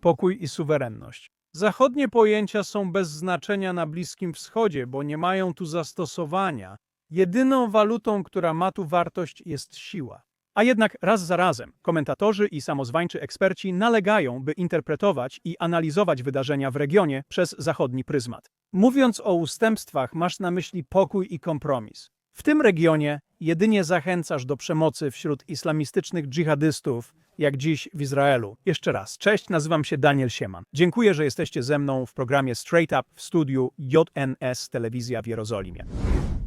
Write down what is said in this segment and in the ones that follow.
pokój i suwerenność. Zachodnie pojęcia są bez znaczenia na Bliskim Wschodzie, bo nie mają tu zastosowania. Jedyną walutą, która ma tu wartość, jest siła. A jednak raz za razem komentatorzy i samozwańczy eksperci nalegają, by interpretować i analizować wydarzenia w regionie przez zachodni pryzmat. Mówiąc o ustępstwach, masz na myśli pokój i kompromis. W tym regionie jedynie zachęcasz do przemocy wśród islamistycznych dżihadystów, jak dziś w Izraelu. Jeszcze raz, cześć, nazywam się Daniel Sieman. Dziękuję, że jesteście ze mną w programie Straight Up w studiu JNS Telewizja w Jerozolimie.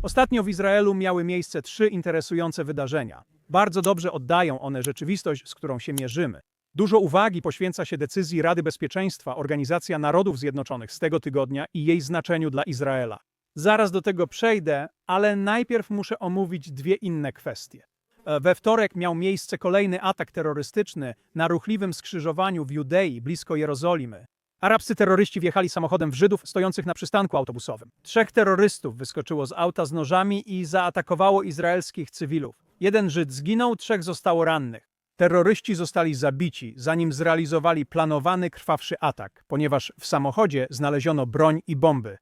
Ostatnio w Izraelu miały miejsce trzy interesujące wydarzenia. Bardzo dobrze oddają one rzeczywistość, z którą się mierzymy. Dużo uwagi poświęca się decyzji Rady Bezpieczeństwa Organizacja Narodów Zjednoczonych z tego tygodnia i jej znaczeniu dla Izraela. Zaraz do tego przejdę, ale najpierw muszę omówić dwie inne kwestie. E, We wtorek miał miejsce kolejny atak terrorystyczny na ruchliwym skrzyżowaniu w Judei, blisko Jerozolimy. Arabscy terroryści wjechali samochodem w Żydów stojących na przystanku autobusowym. Trzech terrorystów wyskoczyło z auta z nożami i zaatakowało izraelskich cywilów. Jeden Żyd zginął, trzech zostało rannych. Terroryści zostali zabici, zanim zrealizowali planowany krwawszy atak, ponieważ w samochodzie znaleziono broń i bomby.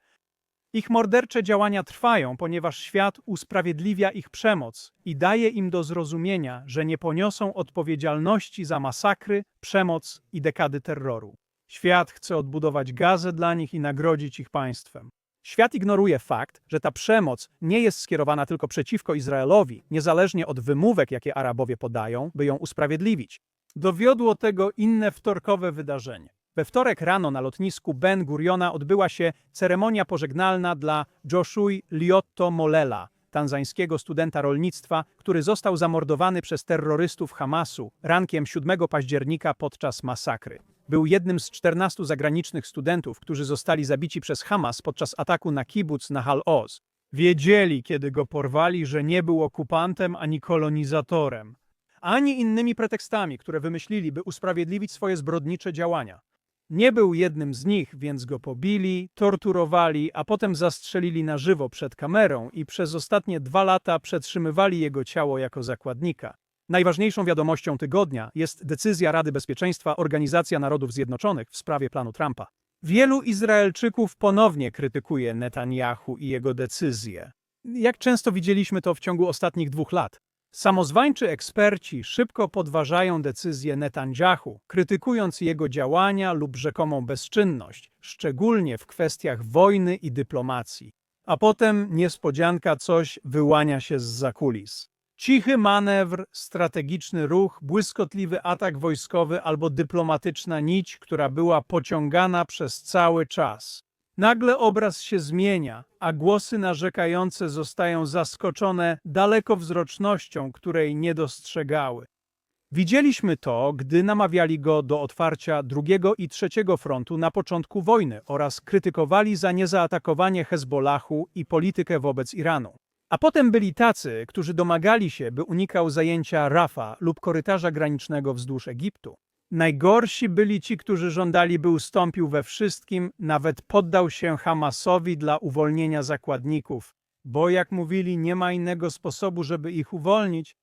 Ich mordercze działania trwają, ponieważ świat usprawiedliwia ich przemoc i daje im do zrozumienia, że nie poniosą odpowiedzialności za masakry, przemoc i dekady terroru. Świat chce odbudować Gazę dla nich i nagrodzić ich państwem. Świat ignoruje fakt, że ta przemoc nie jest skierowana tylko przeciwko Izraelowi, niezależnie od wymówek, jakie Arabowie podają, by ją usprawiedliwić. Dowiodło tego inne wtorkowe wydarzenie. We wtorek rano na lotnisku Ben Guriona odbyła się ceremonia pożegnalna dla Joshua Liotto Molela, tanzańskiego studenta rolnictwa, który został zamordowany przez terrorystów Hamasu rankiem 7 października podczas masakry. Był jednym z 14 zagranicznych studentów, którzy zostali zabici przez Hamas podczas ataku na kibuc Nahal Oz. Wiedzieli, kiedy go porwali, że nie był okupantem ani kolonizatorem, ani innymi pretekstami, które wymyślili, by usprawiedliwić swoje zbrodnicze działania. Nie był jednym z nich, więc go pobili, torturowali, a potem zastrzelili na żywo przed kamerą i przez ostatnie dwa lata przetrzymywali jego ciało jako zakładnika. Najważniejszą wiadomością tygodnia jest decyzja Rady Bezpieczeństwa Organizacja Narodów Zjednoczonych w sprawie planu Trumpa. Wielu Izraelczyków ponownie krytykuje Netanyahu i jego decyzje. Jak często widzieliśmy to w ciągu ostatnich dwóch lat. Samozwańczy eksperci szybko podważają decyzję Netanyahu, krytykując jego działania lub rzekomą bezczynność, szczególnie w kwestiach wojny i dyplomacji. A potem niespodzianka coś wyłania się z zakulis. Cichy manewr, strategiczny ruch, błyskotliwy atak wojskowy albo dyplomatyczna nić, która była pociągana przez cały czas. Nagle obraz się zmienia, a głosy narzekające zostają zaskoczone dalekowzrocznością, której nie dostrzegały. Widzieliśmy to, gdy namawiali go do otwarcia drugiego i trzeciego frontu na początku wojny oraz krytykowali za niezaatakowanie Hezbollahu i politykę wobec Iranu. A potem byli tacy, którzy domagali się, by unikał zajęcia Rafa lub korytarza granicznego wzdłuż Egiptu. Najgorsi byli ci, którzy żądali, by ustąpił we wszystkim, nawet poddał się Hamasowi dla uwolnienia zakładników, bo jak mówili, nie ma innego sposobu, żeby ich uwolnić.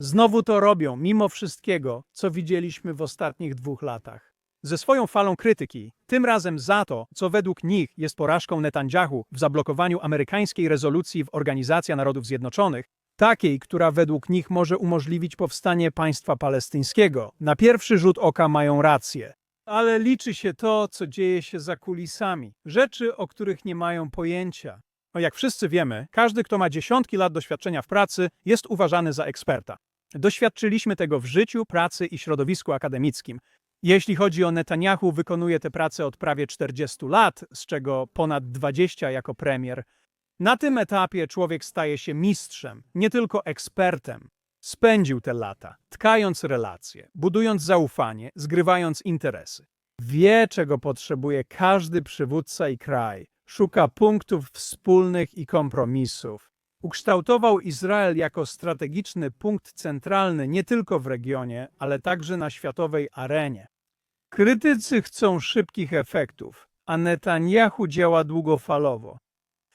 Znowu to robią, mimo wszystkiego, co widzieliśmy w ostatnich dwóch latach. Ze swoją falą krytyki, tym razem za to, co według nich jest porażką Netanyahu w zablokowaniu amerykańskiej rezolucji w Organizacja Narodów Zjednoczonych, takiej, która według nich może umożliwić powstanie państwa palestyńskiego. Na pierwszy rzut oka mają rację. Ale liczy się to, co dzieje się za kulisami. Rzeczy, o których nie mają pojęcia. No jak wszyscy wiemy, każdy, kto ma dziesiątki lat doświadczenia w pracy, jest uważany za eksperta. Doświadczyliśmy tego w życiu, pracy i środowisku akademickim. Jeśli chodzi o Netanyahu, wykonuje tę pracę od prawie 40 lat, z czego ponad 20 jako premier. Na tym etapie człowiek staje się mistrzem, nie tylko ekspertem. Spędził te lata, tkając relacje, budując zaufanie, zgrywając interesy. Wie, czego potrzebuje każdy przywódca i kraj. Szuka punktów wspólnych i kompromisów. Ukształtował Izrael jako strategiczny punkt centralny nie tylko w regionie, ale także na światowej arenie. Krytycy chcą szybkich efektów, a Netanyahu działa długofalowo.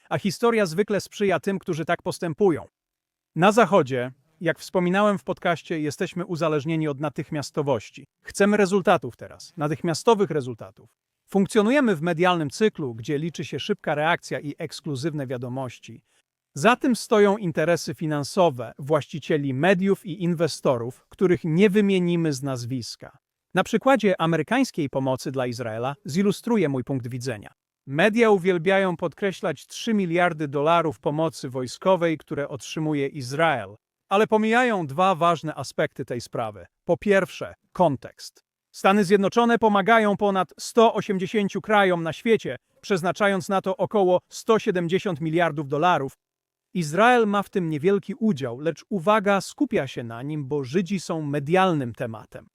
A historia zwykle sprzyja tym, którzy tak postępują. Na Zachodzie Jak wspominałem w podcaście, jesteśmy uzależnieni od natychmiastowości. Chcemy rezultatów teraz, natychmiastowych rezultatów. Funkcjonujemy w medialnym cyklu, gdzie liczy się szybka reakcja i ekskluzywne wiadomości. Za tym stoją interesy finansowe właścicieli mediów i inwestorów, których nie wymienimy z nazwiska. Na przykładzie amerykańskiej pomocy dla Izraela zilustruję mój punkt widzenia. Media uwielbiają podkreślać 3 miliardy dolarów pomocy wojskowej, które otrzymuje Izrael, ale pomijają dwa ważne aspekty tej sprawy. Po pierwsze, kontekst. Stany Zjednoczone pomagają ponad 180 krajom na świecie, przeznaczając na to około 170 miliardów dolarów. Izrael ma w tym niewielki udział, lecz uwaga skupia się na nim, bo Żydzi są medialnym tematem.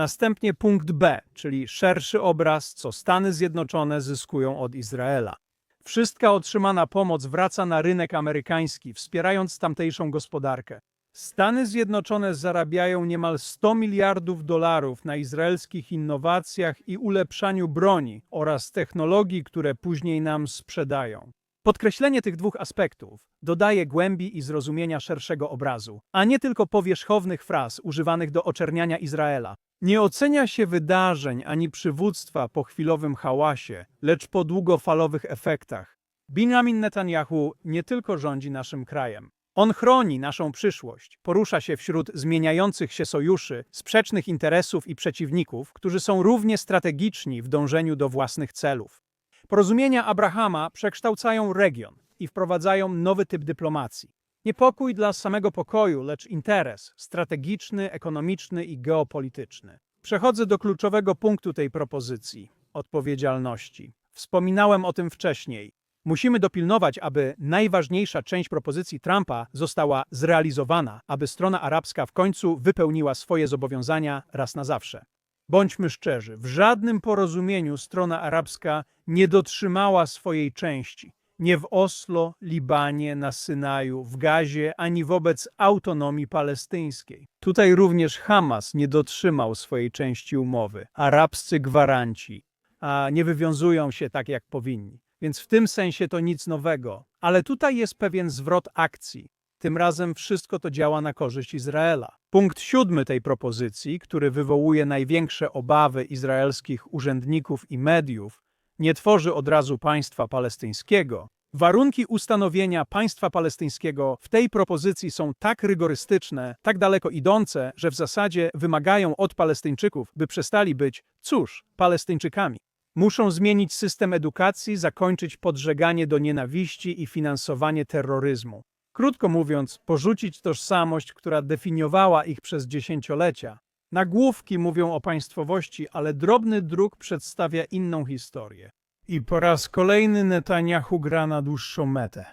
Następnie punkt B, czyli szerszy obraz, co Stany Zjednoczone zyskują od Izraela. Wszystka otrzymana pomoc wraca na rynek amerykański, wspierając tamtejszą gospodarkę. Stany Zjednoczone zarabiają niemal 100 miliardów dolarów na izraelskich innowacjach i ulepszaniu broni oraz technologii, które później nam sprzedają. Podkreślenie tych dwóch aspektów dodaje głębi i zrozumienia szerszego obrazu, a nie tylko powierzchownych fraz używanych do oczerniania Izraela. Nie ocenia się wydarzeń ani przywództwa po chwilowym hałasie, lecz po długofalowych efektach. Benjamin Netanyahu nie tylko rządzi naszym krajem. On chroni naszą przyszłość, porusza się wśród zmieniających się sojuszy, sprzecznych interesów i przeciwników, którzy są równie strategiczni w dążeniu do własnych celów. Porozumienia Abrahama przekształcają region i wprowadzają nowy typ dyplomacji. Nie pokój dla samego pokoju, lecz interes strategiczny, ekonomiczny i geopolityczny. Przechodzę do kluczowego punktu tej propozycji odpowiedzialności. Wspominałem o tym wcześniej. Musimy dopilnować, aby najważniejsza część propozycji Trumpa została zrealizowana, aby strona arabska w końcu wypełniła swoje zobowiązania raz na zawsze. Bądźmy szczerzy, w żadnym porozumieniu strona arabska nie dotrzymała swojej części. Nie w Oslo, Libanie, na Synaju, w Gazie, ani wobec autonomii palestyńskiej. Tutaj również Hamas nie dotrzymał swojej części umowy. Arabscy gwaranci a nie wywiązują się tak, jak powinni. Więc w tym sensie to nic nowego. Ale tutaj jest pewien zwrot akcji. Tym razem wszystko to działa na korzyść Izraela. Punkt siódmy tej propozycji, który wywołuje największe obawy izraelskich urzędników i mediów, nie tworzy od razu państwa palestyńskiego. Warunki ustanowienia państwa palestyńskiego w tej propozycji są tak rygorystyczne, tak daleko idące, że w zasadzie wymagają od Palestyńczyków, by przestali być, cóż, Palestyńczykami. Muszą zmienić system edukacji, zakończyć podżeganie do nienawiści i finansowanie terroryzmu. Krótko mówiąc, porzucić tożsamość, która definiowała ich przez dziesięciolecia. Nagłówki mówią o państwowości, ale drobny druk przedstawia inną historię. I po raz kolejny Netanyahu gra na dłuższą metę.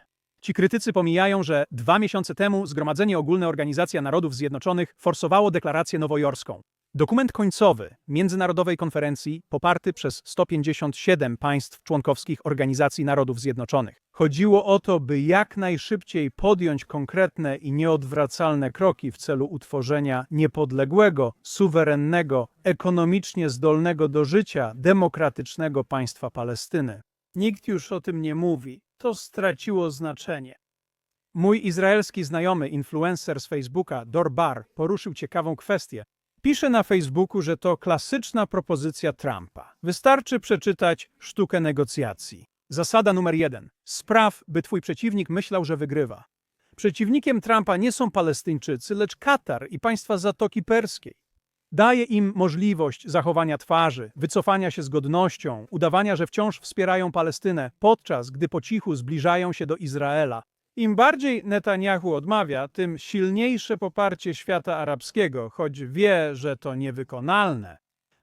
Ci krytycy pomijają, że dwa miesiące temu Zgromadzenie Ogólne Organizacja Narodów Zjednoczonych forsowało deklarację nowojorską. Dokument końcowy międzynarodowej konferencji poparty przez 157 państw członkowskich Organizacji Narodów Zjednoczonych. Chodziło o to, by jak najszybciej podjąć konkretne i nieodwracalne kroki w celu utworzenia niepodległego, suwerennego, ekonomicznie zdolnego do życia, demokratycznego państwa Palestyny. Nikt już o tym nie mówi. To straciło znaczenie. Mój izraelski znajomy, influencer z Facebooka, Dor Bar, poruszył ciekawą kwestię. Pisze na Facebooku, że to klasyczna propozycja Trumpa. Wystarczy przeczytać sztukę negocjacji. Zasada numer jeden. Spraw, by twój przeciwnik myślał, że wygrywa. Przeciwnikiem Trumpa nie są Palestyńczycy, lecz Katar i państwa Zatoki Perskiej. Daje im możliwość zachowania twarzy, wycofania się z godnością, udawania, że wciąż wspierają Palestynę, podczas gdy po cichu zbliżają się do Izraela. Im bardziej Netanyahu odmawia, tym silniejsze poparcie świata arabskiego, choć wie, że to niewykonalne.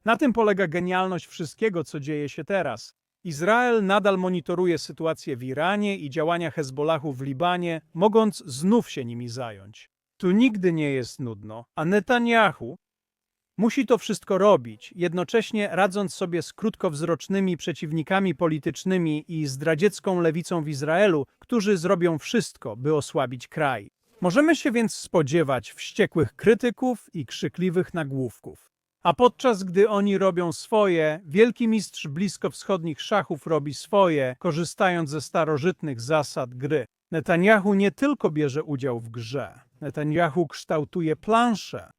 Na tym polega genialność wszystkiego, co dzieje się teraz. Izrael nadal monitoruje sytuację w Iranie i działania Hezbollahu w Libanie, mogąc znów się nimi zająć. Tu nigdy nie jest nudno, a Netanyahu musi to wszystko robić, jednocześnie radząc sobie z krótkowzrocznymi przeciwnikami politycznymi i zdradziecką lewicą w Izraelu, którzy zrobią wszystko, by osłabić kraj. Możemy się więc spodziewać wściekłych krytyków i krzykliwych nagłówków. A podczas gdy oni robią swoje, wielki mistrz bliskowschodnich szachów robi swoje, korzystając ze starożytnych zasad gry. Netanyahu nie tylko bierze udział w grze. Netanyahu kształtuje planszę,